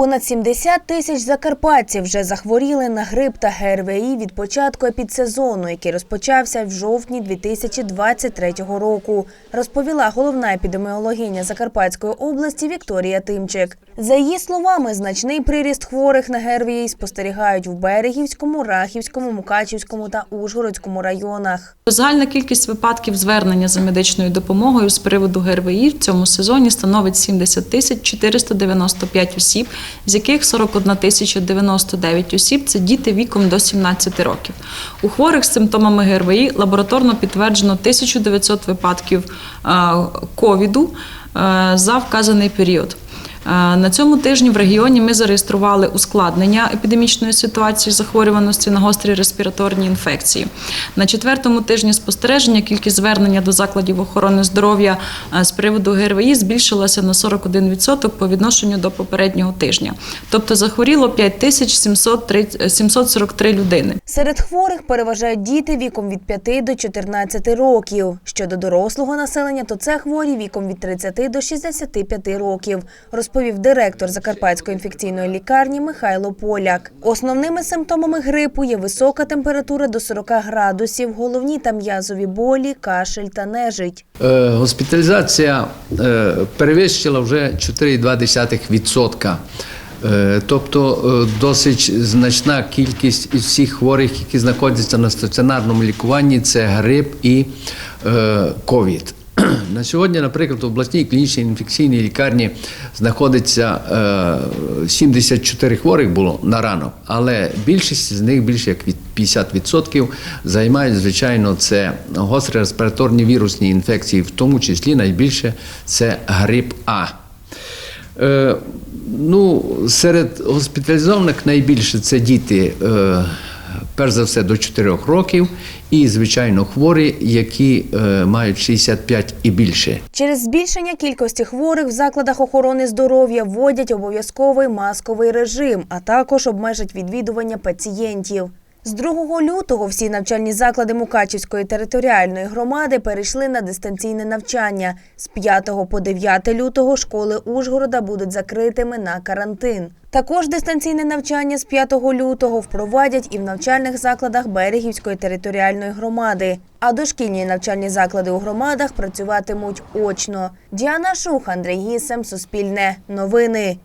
Понад 70 тисяч закарпатців вже захворіли на грип та ГРВІ від початку епідсезону, який розпочався в жовтні 2023 року, розповіла головна епідеміологиня Закарпатської області Вікторія Тимчик. За її словами, значний приріст хворих на ГРВІ спостерігають в Берегівському, Рахівському, Мукачівському та Ужгородському районах. Загальна кількість випадків звернення за медичною допомогою з приводу ГРВІ в цьому сезоні становить 70 тисяч 495 осіб, з яких 41 тисяча 99 осіб це діти віком до 17 років. У хворих з симптомами ГРВІ лабораторно підтверджено 1900 випадків е, ковіду е, за вказаний період. Е, На цьому тижні в регіоні ми зареєстрували ускладнення епідемічної ситуації захворюваності на гострі респіраторні інфекції. На четвертому тижні спостереження кількість звернення до закладів охорони здоров'я е, з приводу ГРВІ збільшилася на 41% по відношенню до попереднього тижня. Тобто захворіло 5743 людини. Серед хворих переважають діти віком від 5 до 14 років. Щодо дорослого населення, то це хворі віком від 30 до 65 років, розповів директор Закарпатської інфекційної лікарні Михайло Поляк. Основними симптомами грипу є висока температура до 40 градусів, головні та м'язові болі, кашель та нежить. Е, Госпіталізація е, перевищила вже 4,2%. Е, Тобто досить значна кількість із всіх хворих, які знаходяться на стаціонарному лікуванні, це грип і ковід. На сьогодні, наприклад, в обласній клінічній інфекційній лікарні знаходиться е, 74 хворих було на ранок, але більшість з них більше як від 50% займають, звичайно, це гострі респіраторні вірусні інфекції, в тому числі найбільше це грип А. Е, ну, серед госпіталізованих найбільше це діти, е, перш за все, до 4 років, і, звичайно, хворі, які е, мають 65 і більше. Через збільшення кількості хворих в закладах охорони здоров'я вводять обов'язковий масковий режим, а також обмежать відвідування пацієнтів. З 2 лютого всі навчальні заклади Мукачівської територіальної громади перейшли на дистанційне навчання. З 5 по 9 лютого школи Ужгорода будуть закритими на карантин. Також дистанційне навчання з 5 лютого впровадять і в навчальних закладах Берегівської територіальної громади. А дошкільні навчальні заклади у громадах працюватимуть очно. Діана Шух, Андрій Гісем, Суспільне, Новини.